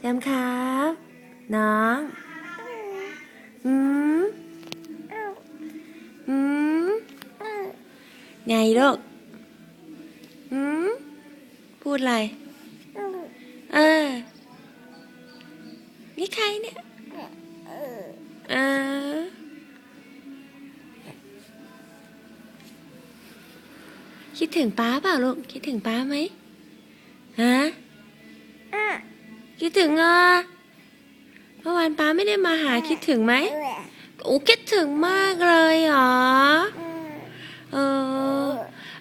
แจมครับ น้อง อืมอืมไงลูกอืมพูดอะไร เออ นี่ใครเนี่ย เออ คิดถึงป้าเปล่าลูก คิดถึงป้าไหมฮะ คิดถึงอะเมื่อวานป้าไม่ได้มาหาคิดถึงไหมโอ้คิดถึงมากเลยเหรอเออ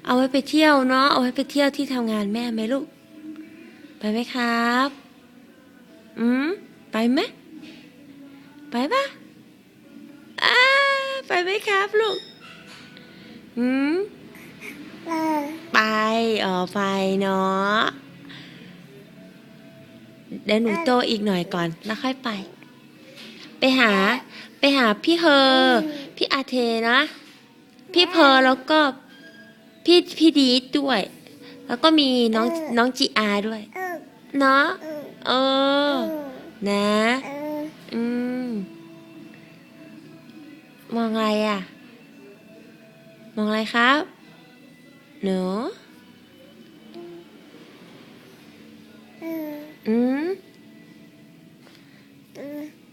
เอาไว้ไปเที่ยวเนาะเอาไว้ไปเที่ยวที่ทำงานแม่ไหมลูก ไปไหมครับ อืมไปไหมไปปะอ้าไปไหมครับลูก อืมไปอ๋อไปเนาะ เดี๋ยวหนูโตอีกหน่อยก่อนแล้วค่อยไป ไปหา ไปหาพี่เฮอพี่อาเทนะ พี่เพอแล้วก็พี่พี่ดีด้วย แล้วก็มีน้องน้องจีอาด้วย เนาะเออ นะ อืม มองอะไรอะ มองอะไรครับหนูอืม 嗯。